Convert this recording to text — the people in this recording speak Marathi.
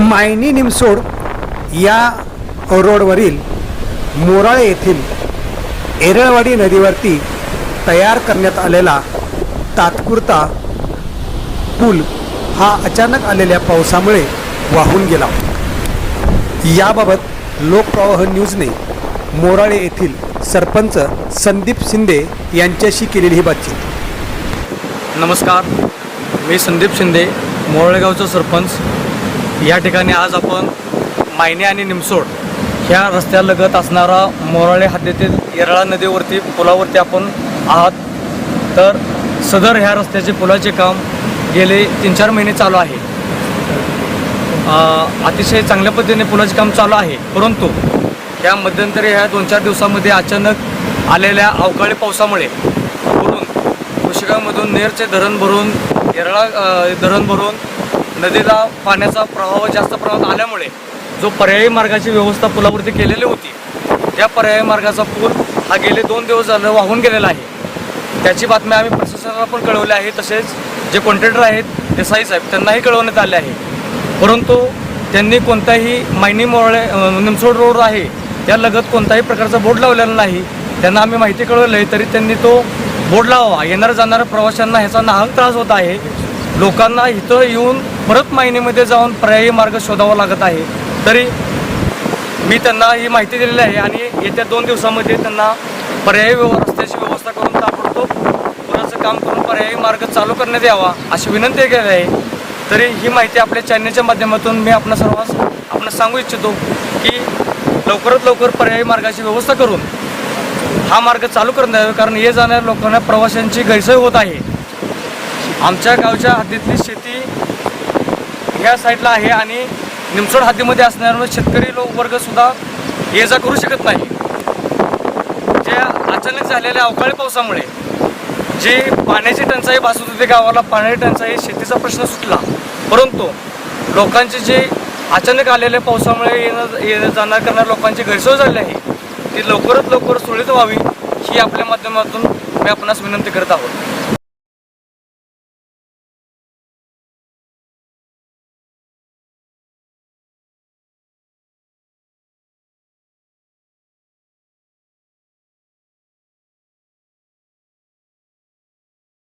मायनी निमसोड या रोडवरील मोराळे येथील एरळवाडी नदीवरती तयार करण्यात आलेला तात्पुरता पूल हा अचानक आलेल्या पावसामुळे वाहून गेला. याबाबत लोकप्रवाह न्यूजने मोराळे येथील सरपंच संदीप शिंदे यांच्याशी केलेली ही बातचीत. नमस्कार. मी संदीप शिंदे मोराळेगावचा सरपंच. या ठिकाणी आज आपण मायने आणि निमसोड ह्या रस्त्यालगत असणारा मोराळे हद्दीतील येरळा नदीवरती पुलावरती आपण आहात. तर सदर ह्या रस्त्याचे पुलाचे काम गेले तीन चार महिने चालू आहे. अतिशय चांगल्या पद्धतीने पुलाचे काम चालू आहे. परंतु या मध्यंतरी ह्या दोन चार दिवसामध्ये अचानक आलेल्या अवकाळी पावसामुळे पुरून कुशगावमधून नेरचे धरण भरून येरळा धरण भरून नदीला पाण्याचा प्रवाह जास्त प्रमाणात आल्यामुळे जो पर्यायी मार्गाची व्यवस्था पुलावरती केलेली होती त्या पर्यायी मार्गाचा पूल हा गेले दोन दिवस झालं वाहून गेलेला आहे. त्याची बातमी आम्ही प्रशासनाला पण कळवली आहे तसेच जे कॉन्ट्रॅक्टर आहेत देसाई साहेब त्यांनाही कळवण्यात आले आहे. परंतु त्यांनी कोणताही मायनी मोळे निमसोड रोड आहे त्या लगत कोणताही प्रकारचा बोर्ड लावलेला नाही त्यांना आम्ही माहिती कळवली आहे तरी त्यांनी तो बोर्ड लावा येणाऱ्या जाणाऱ्या प्रवाशांना ह्याचा नाहक त्रास होत आहे. लोकांना इथं येऊन परत मायनेमध्ये जाऊन पर्यायी मार्ग शोधावा लागत आहे. तरी मी त्यांना ही माहिती दिलेली आहे आणि येत्या दोन दिवसामध्ये त्यांना पर्यायी व्यव रस्त्याची व्यवस्था करून ताबडतोब पुराचं काम करून पर्यायी मार्ग चालू करण्यात यावा अशी विनंती केली आहे. तरी ही माहिती आपल्या चॅनलच्या माध्यमातून मी आपणा सर्वांस आपण सांगू इच्छितो की लवकरात लवकर पर्यायी मार्गाची व्यवस्था करून हा मार्ग चालू करण्यात यावा कारण ये जाणाऱ्या लोकांना प्रवाशांची गैरसोय होत आहे. आमच्या गावच्या हद्दीतली शेती ह्या साईडला आहे आणि निमसोड हद्दीमध्ये असणाऱ्यामुळे शेतकरी लोक ये जा करू शकत नाही. जे अचानक झालेल्या अवकाळी पावसामुळे जी पाण्याची टंचाई भासत होती गावाला पाण्याची टंचाई शेतीचा प्रश्न सुटला. परंतु लोकांची जी अचानक आलेल्या पावसामुळे येणं येणं जाणार करणाऱ्या लोकांची गैरसोय झाली आहे ती लवकरात लवकर सुरळीत व्हावी ही आपल्या माध्यमातून मी आपणास विनंती करत आहोत.